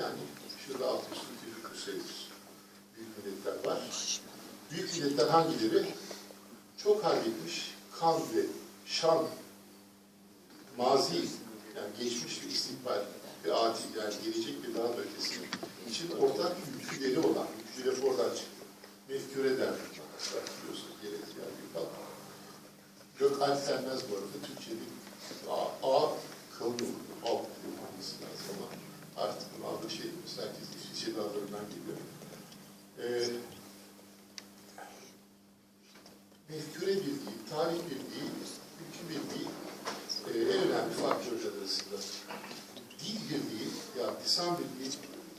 Yani şurada alt üstü tüfük sayılır. Büyük milletler var. Büyük milletler hangileri? Çok halletmiş, kan ve şan, mazi, yani geçmiş ve istikbal ve ati, yani gelecek ve daha da ötesi için ortak yükleri olan, lafı oradan çıktı. Mefküre der. Biliyorsunuz gerek yani bir kalk. Gökalp denmez bu arada. Türkçe'de A, A kalın okunur. Alt diye okunması lazım ama artık bunu adı şey, herkes Geliyor. Ee, mefküre birliği, tarih birliği, ülke birliği e, en önemli faktörler arasında. Dil birliği, ya lisan birliği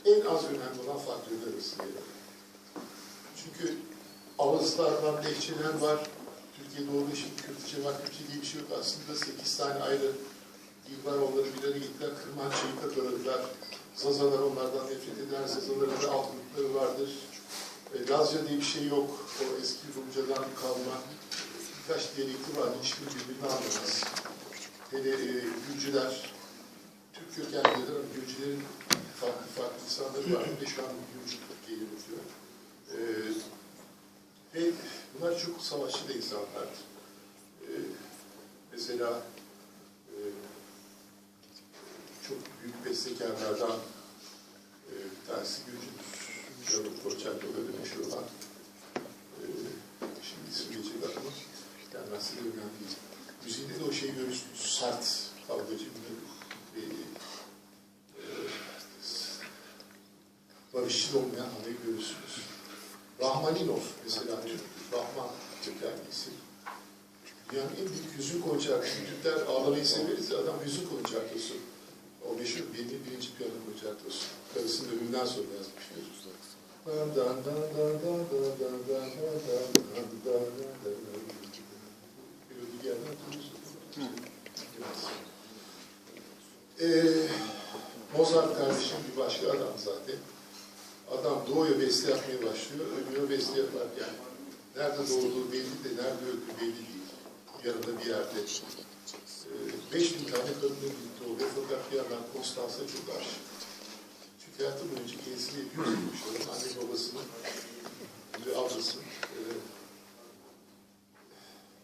en az önemli olan faktörler arasında. Çünkü ağızlar var, lehçeler var. Türkiye'de olduğu şimdi Kürtçe var, Kürtçe diye bir şey yok. Aslında sekiz tane ayrı dil var. Onları bir araya gittiler. Kırmançayı kakaladılar. Zazalar onlardan nefret eder. Zazaların da alt grupları vardır. E, Lazca diye bir şey yok. O eski Rumcadan kalma birkaç diyalekti var. Hiçbir birbirini anlamaz. Hele e, Gürcüler, Türk kökenliler Gürcülerin farklı farklı insanları var. Bir şu an Gürcü Türkiye'yi yönetiyor. E, ve bunlar çok savaşçı da insanlardı. E, mesela e, çok büyük bestekarlardan e, bir tanesi Gürcüdür. Jarul Korçaklı'da da meşhur olan. E, şimdi ismi geçecek aklıma. Gelmezse de önemli değil. Müziğinde de o şeyi görürsünüz. Sert kavgacı bir e, e, barışçıl olmayan havayı görürsünüz. Rahmaninov mesela Türk, Rahman kökenli isim. Dünyanın en büyük hüzün konçertosu. Türkler ağlamayı severiz adam hüzün konçertosu o meşhur bildiği birinci piyano konçertosu. Karısının ölümünden sonra yazmış bir Melodi geldi ee, Mozart kardeşim bir başka adam zaten. Adam doğuyor beste yapmaya başlıyor, ölüyor beste yaparken. Nerede doğduğu belli de nerede öldüğü belli değil. Yanında bir yerde ee, 5000 tane kadınla birlikte oluyor fakat bir yandan Konstansa çok aşık. Çünkü hayatı boyunca kendisini çocukların, anne babasının ve ablasının e,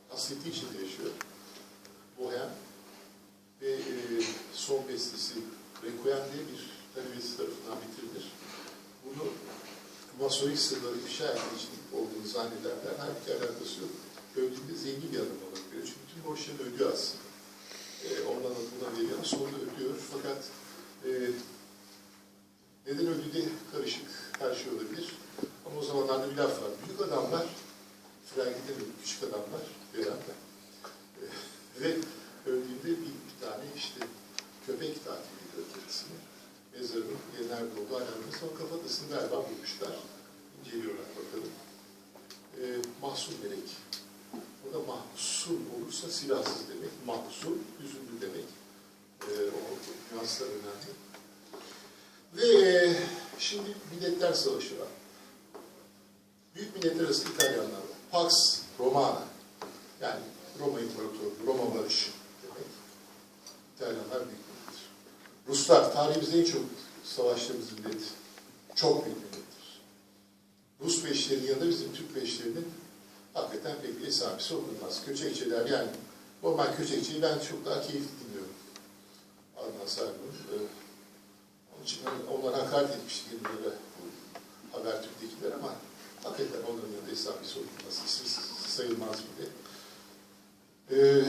hasreti içinde yaşıyor. Bohem ve e, son bestesi Requiem diye bir talebesi tarafından bitirilir. Bunu masonik sırları ifşa etmek için olduğunu zannederler. Halbuki alakası yok. Öldüğünde zengin bir adam olabiliyor. Çünkü tüm borçlarını ödüyor aslında. E, ondan adına veriyor. Sonunda ödüyor. Fakat e, neden öldüğü karışık. Her şey olabilir. Ama o zamanlarda bir laf var. Büyük adamlar Frank'te küçük adamlar beraber. E, ve öldüğünde bir, bir tane işte köpek ediyor kendisini. Mezarının nerede olduğu önemli. Sonra kafatasını galiba bulmuşlar. İnceliyorlar bakalım. E, mahzun melek. O da mahzun olursa silahsız demek. Mahzun, üzüldü demek. E, o nüanslar önemli. Ve e, şimdi milletler savaşı var. Büyük milletler arasında İtalyanlar var. Pax Romana. Yani Roma İmparatoru, Roma barışı demek. İtalyanlar büyük millettir. Ruslar, tarihimizde en çok savaştığımız millet. Çok büyük millettir. Rus beşlerinin yanında bizim Türk beşlerinin hakikaten pek hesabısı okunmaz. Köçekçiler yani normal köçekçiyi ben çok daha keyifli dinliyorum. Adnan Sarı'nın. Ee, onun için onlar hakaret etmişti kendileri Habertürk'tekiler ama hakikaten onların yanında hesabısı okunmaz. İsmi sayılmaz bile. Ee,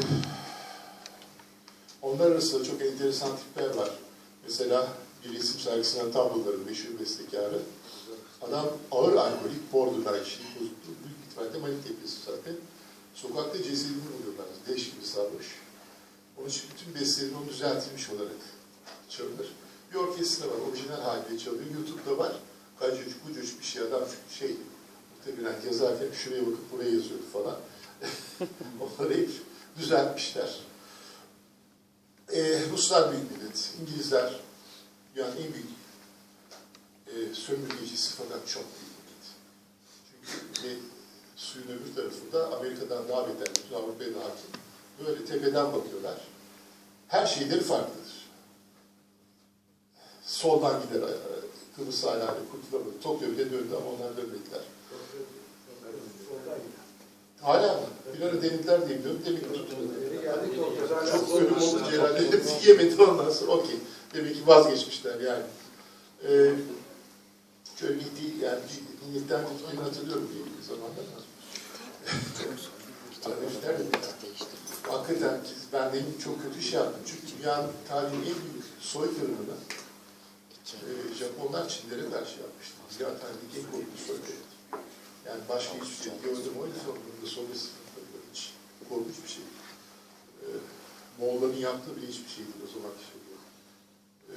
onlar arasında çok enteresan tipler var. Mesela bir resim sergisinden tabloların meşhur bestekarı. Adam ağır alkolik, borderline kişilik bozukluğu, ihtimalle manik tepkisi zaten. Sokakta cesedini buluyorlar, leş gibi sarmış. Onun için bütün bestelerini onu düzeltilmiş olarak çalınır. Bir orkestra var, orijinal halinde çalıyor. YouTube'da var. Kacuç, kucuç bir şey adam şey, muhtemelen yazarken şuraya bakıp buraya yazıyordu falan. Onları düzeltmişler. Ee, Ruslar büyük millet, İngilizler yani en büyük e, sömürgecisi fakat çok büyük millet. Çünkü ve suyun öbür tarafında Amerika'dan daha beter, bütün Avrupa'ya da hakim. Böyle tepeden bakıyorlar. Her şeyleri farklıdır. Soldan gider Kıbrıs hala kurtulamadı. Tokyo bile döndü ama onlar dönmediler. Hala mı? Bir ara denediler diye biliyorum. Demek ki tutmadı. Çok ölüm olunca herhalde hepsi yemedi ondan sonra. Okey. Demek ki vazgeçmişler yani. Ee, bir değil, yani milletten gittiğini hatırlıyorum bir zamanda. Hakikaten ben de çok kötü şey yaptım. Çünkü dünyanın tarihinin en büyük soykırımını e, Japonlar Çinlere karşı yapmıştı. Dünya tarihindeki en korkunç soykırım. Yani başka hiçbir şey gördüm o yüzden onun da Sovyet hiç korkunç bir şey. E, Moğolların yaptığı bile hiçbir şey değil o zamanki şey. E,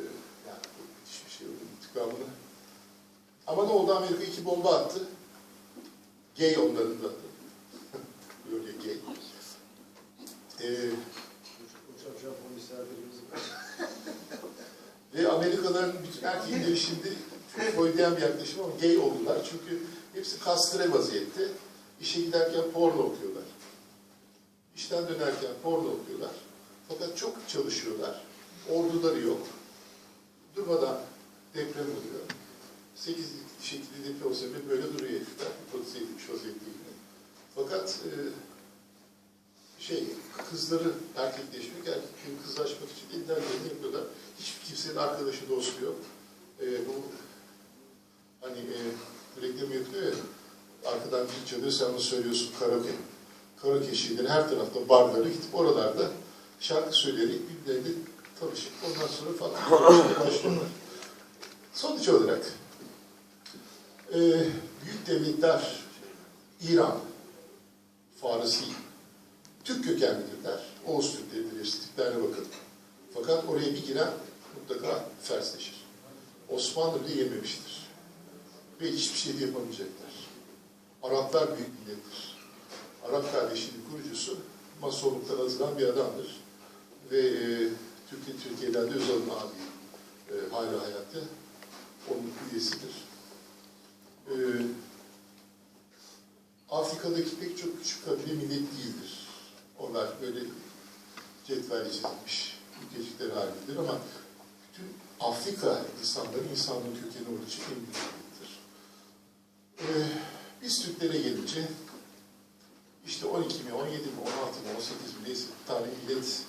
yani hiçbir şey yok. İntikamını. Ama ne oldu? Amerika iki bomba attı. Gay onların da adı. Böyle gay. Hocam Japon misafirimiz ve Amerikalıların bütün şimdi çok Freudian bir yaklaşım ama gay oldular. Çünkü hepsi kastre vaziyette. İşe giderken porno okuyorlar. İşten dönerken porno okuyorlar. Fakat çok çalışıyorlar. Orduları yok. Durmadan deprem oluyor. Sekiz şekilde deprem olsa böyle duruyor herifler. Hipoteze edilmiş vaziyette. Fakat e, şey, kızları erkekleşmek, erkeklerin kızlaşmak için elinden geleni yapıyorlar. Hiçbir kimsenin arkadaşı, dostu yok. E, bu hani e, reklam yapıyor ya, arkadan bir çalıyor, sen onu söylüyorsun karaoke. Karaoke şeyleri her tarafta barları gidip oralarda şarkı söyleyerek birbirleriyle tanışıp ondan sonra falan başlıyorlar. Sonuç olarak e, büyük devletler İran, Farisi, Türk kökenlidirler. Oğuz Türkleridir, estetiklerine bakın. Fakat oraya bir giren mutlaka fersleşir. Osmanlı bile yememiştir. Ve hiçbir şey de yapamayacaklar. Araplar büyük millettir. Arap kardeşliğinin kurucusu masonluktan azılan bir adamdır. Ve e, Türkiye, Türkiye'den de Özal'ın abi e, hala hayatta. Onun üyesidir. E, Afrika'daki pek çok küçük kabile millet değildir. Onlar böyle cetvelle çizilmiş ülkecikleri halindedir ama bütün Afrika insanların insanlığın kökeni olduğu için en büyük. Ee, biz Türklere gelince işte 12 mi, 17 mi, 16 mı, 18 mi neyse bir tane millet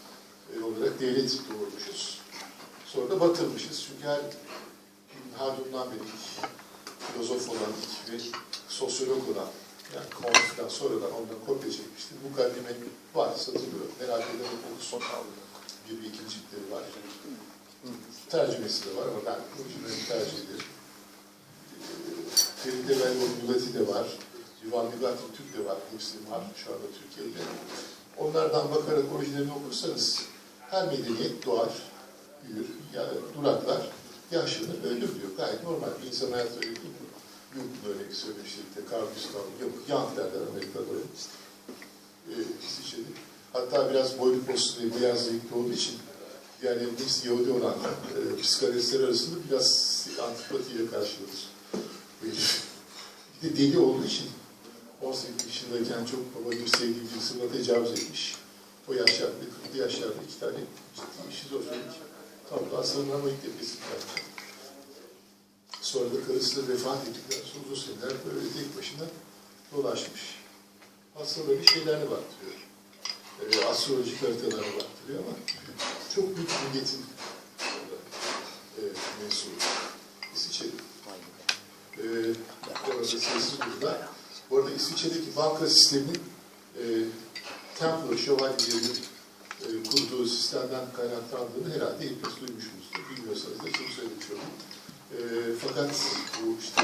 e, olarak devlet doğurmuşuz. Sonra da batırmışız. Çünkü her Haldun'dan beri filozof olan ve sosyolog olan yani Kant'tan sonradan ondan kopya çekmiştir. Bu kaldime var, satılıyor. Merak eden okusun. Bir ve ikinci ciltleri var. Tercümesi de var ama ben orijinali tercih ederim. Feride Belboğlu Lugati de var. Yuvan Lugati Türk de var. Hepsi var şu anda Türkiye'de. Onlardan bakarak orijinalini okursanız her medeniyet doğar, büyür, yani duraklar, yaşlanır, ölür diyor. Gayet normal. Bir insan hayatı öyle? Yok böyle söylemiştik de Carl Gustav, yok Young derler Amerika'da. Ee, İsviçre'de. Hatta biraz boylu postlu ve beyaz renkli olduğu için yani hepsi Yahudi olan e, psikanalistler arasında biraz antipatiyle karşılanır. Bir de deli olduğu için 18 yaşındayken çok baba bir sevdiği birisine tecavüz etmiş. O yaşlarda, 40 yaşlarda iki tane ciddi şizofrenik tablo aslanlamayı tepesi bıraktı. Sonra da karısı vefat ettikten sonra uzun seneler böyle tek başına dolaşmış. Hastaları şeylerine baktırıyor. E, astrolojik haritalarına baktırıyor ama çok büyük milletin e, mensubu. İsviçre. E, orada sessiz burada. Bu arada İsviçre'deki banka sisteminin e, Templar şövalyelerinin e, kurduğu sistemden kaynaklandığını herhalde hepiniz duymuşsunuzdur. Bilmiyorsanız da çok söylemiş olayım. E, fakat bu işte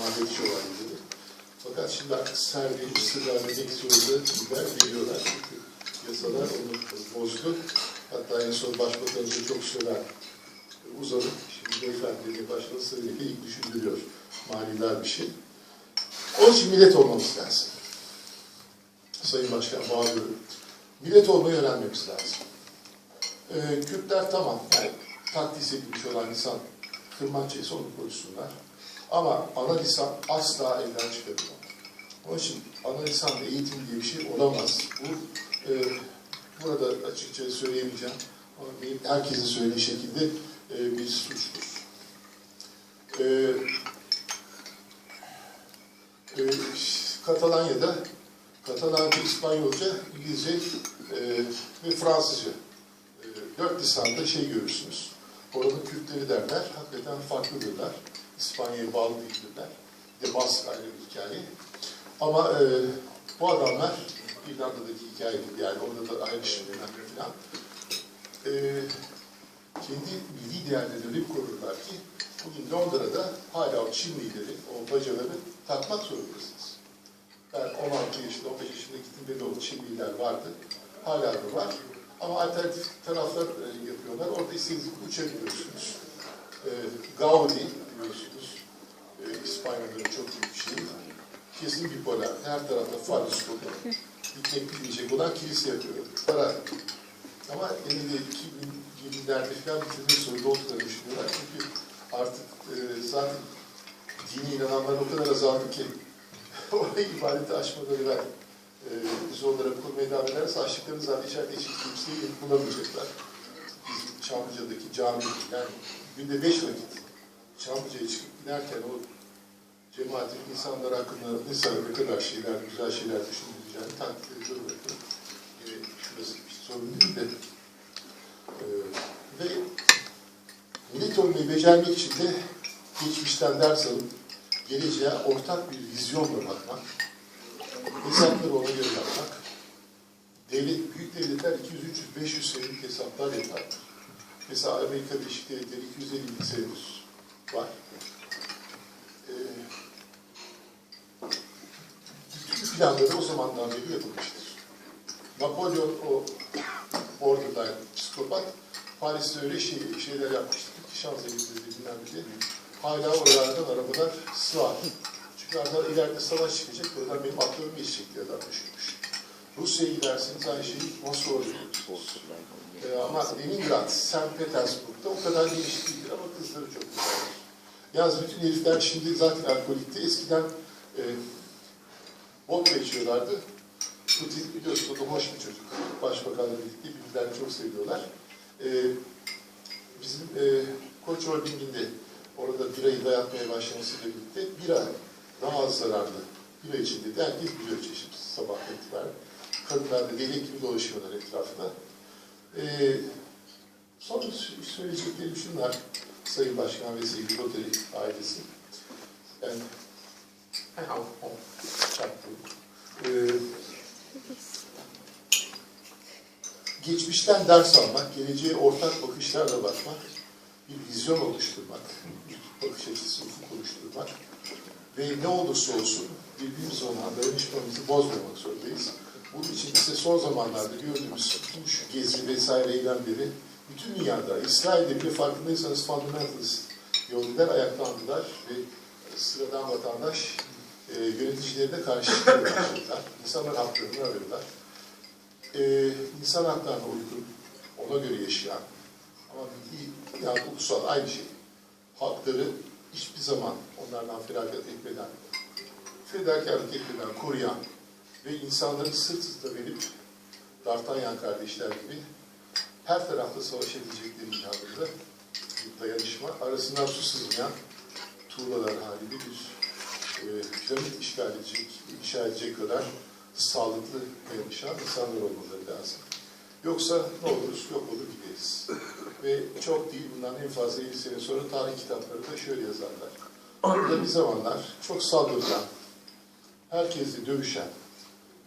madet şövalyeleri. Fakat şimdi artık sergi, sırlar ve zorunda biber veriyorlar. Çünkü yasalar onu bozdu. Hatta en son başbakanımıza çok söyler uzanıp şimdi beyefendiyle başkanı sırrıyla ilk düşündürüyor. Manidar bir şey. Onun için millet olmamız lazım. Sayın Başkan bağlıyorum. Millet olmayı öğrenmemiz lazım. Ee, Kürtler tamam, yani takdis edilmiş olan insan tırmançaysa onu koysunlar. Ama ana lisan asla elden çıkarılmaz. Onun için ana lisanla eğitim diye bir şey olamaz. Bu e, burada açıkça söyleyemeyeceğim ama benim herkesin söylediği şekilde e, bir suçtur. E, e, Katalanya'da Katalanca, İspanyolca, İngilizce e, ve Fransızca. E, dört lisanda şey görürsünüz. Oranın Kürtleri derler. Hakikaten farklıdırlar. İspanya'ya bağlı değildirler. De Bask ayrı bir hikaye. Ama e, bu adamlar İrlanda'daki hikaye gibi yani orada da ayrışımlar falan. E, kendi milli değerlerini öyle korurlar ki bugün Londra'da hala o Çinlileri, o bacaları takmak zorundasınız. Ben 16 yaşında, 15 yaşında gittim ve o Çinliler vardı. Hala da var. Ama alternatif taraflar e, yapıyorlar. Orada istediğiniz gibi uçabiliyorsunuz. E, Gaudi biliyorsunuz. E, çok büyük bir şeyi. Kesin bipolar. Her tarafta falus kolu. Gitmek bilmeyecek olan kilise yapıyor. Para. Ama elinde 2007'lerde falan bitirmek zorunda olduklarını düşünüyorlar. Çünkü artık e, zaten dini inananlar o kadar azaldı ki oraya ibadeti aşmaları ben e, biz onlara kurmaya devam ederse açtıklarını zaten içeride hiç kimseyi bulamayacaklar. Bizim Çamlıca'daki cami, yani günde beş vakit Çamlıca'ya çıkıp giderken o cemaatin insanlar hakkında kadar ne kadar şeyler, güzel şeyler düşünüleceğini takdir ediyorum. E, şurası bir sorun değil de e, ve net olmayı becermek için de geçmişten ders alıp geleceğe ortak bir vizyonla bakmak, hesapları ona göre yapmak. Devlet, büyük devletler 200, 300, 500 senelik hesaplar yapar. Mesela Amerika Birleşik Devletleri 250 senedir var. Ee, bütün planları o zamandan beri yapılmıştır. Napolyon o orada psikopat Paris'te öyle şey, şeyler yapmıştı ki Şanzelize'de bilmem ne. Hala oralardan arabalar sığar. Çünkü aradan ileride savaş çıkacak, oradan benim aklım geçecek diye adam düşünmüş. Rusya'ya giderseniz aynı şeyi Moskova'da görürsünüz. Ee, ama Leningrad, St. Petersburg'da o kadar geniş değildir ama kızları çok güzeldir. Yalnız bütün herifler şimdi zaten alkolikte. Eskiden e, vodka içiyorlardı. Putin biliyorsun o da hoş bir çocuk. Başbakanla birlikte birbirlerini çok seviyorlar. Ee, bizim e, Koç Holding'inde orada birayı dayatmaya başlamasıyla birlikte bira daha az zararlı. Bira içinde de herkes biliyor çeşit sabah itibaren. Kadınlar da deli gibi dolaşıyorlar etrafında. Ee, son söyleyeceklerim şunlar. Sayın Başkan ve sevgili Rotary ailesi. Yani, çaktım. Ee, geçmişten ders almak, geleceğe ortak bakışlarla bakmak, bir vizyon oluşturmak, bir bakış açısı, oluşturmak ve ne olursa olsun birbirimiz olan dayanışmamızı bozmamak zorundayız. Bunun için ise son zamanlarda gördüğümüz şu gezi vesaire eylemleri bütün dünyada, İsrail'de bile farkındaysanız fundamentalist yolcular ayaklandılar ve sıradan vatandaş e, yöneticilerine karşı çıkıyorlar. İnsanlar haklarını arıyorlar. E, insan haklarına uygun, ona göre yaşayan ama milli yani ulusal aynı şey. Hakları hiçbir zaman onlardan feragat etmeden, fedakarlık etmeden koruyan ve insanları sırt sırta verip D'Artagnan kardeşler gibi her tarafta savaş edecekleri inanında bir dayanışma, arasından su sızmayan tuğlalar halinde bir e, piramit işgal edecek, inşa edecek kadar sağlıklı dayanışan insanlar olmaları lazım. Yoksa ne oluruz, yok olur gideriz. Ve çok değil, bundan en fazla 50 sene sonra tarih kitapları da şöyle yazarlar. Burada bir zamanlar çok saldırgan, herkesle dövüşen,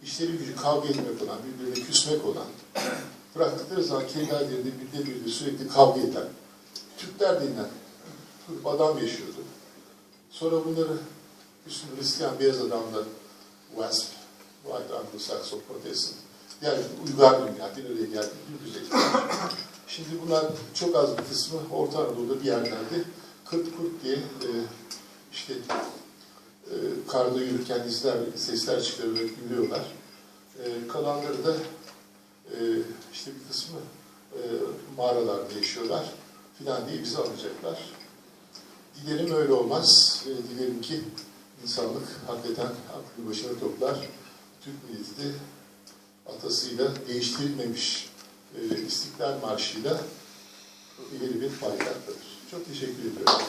işleri gücü kavga etmek olan, birbirine küsmek olan, bıraktıkları zaman kendi hallerinde birbirleriyle sürekli kavga eden, Türkler denilen grup adam yaşıyordu. Sonra bunları üstünde Hristiyan beyaz adamla WASP, White Anglo-Saxon Protestant, yani uygar dünya, bir araya geldi, bir güzel. Şimdi bunlar çok az bir kısmı Orta Anadolu'da bir yerlerde kırt kurt diye e, işte e, karda yürürken izler, sesler çıkararak gülüyorlar. E, kalanları da e, işte bir kısmı e, mağaralarda yaşıyorlar filan diye bizi alacaklar. Dilerim öyle olmaz. E, dilerim ki insanlık hakikaten aklı başına toplar. Türk milleti de atasıyla değiştirilmemiş e, İstiklal Marşı'yla ileri bir bayraktadır. Çok teşekkür ediyorum.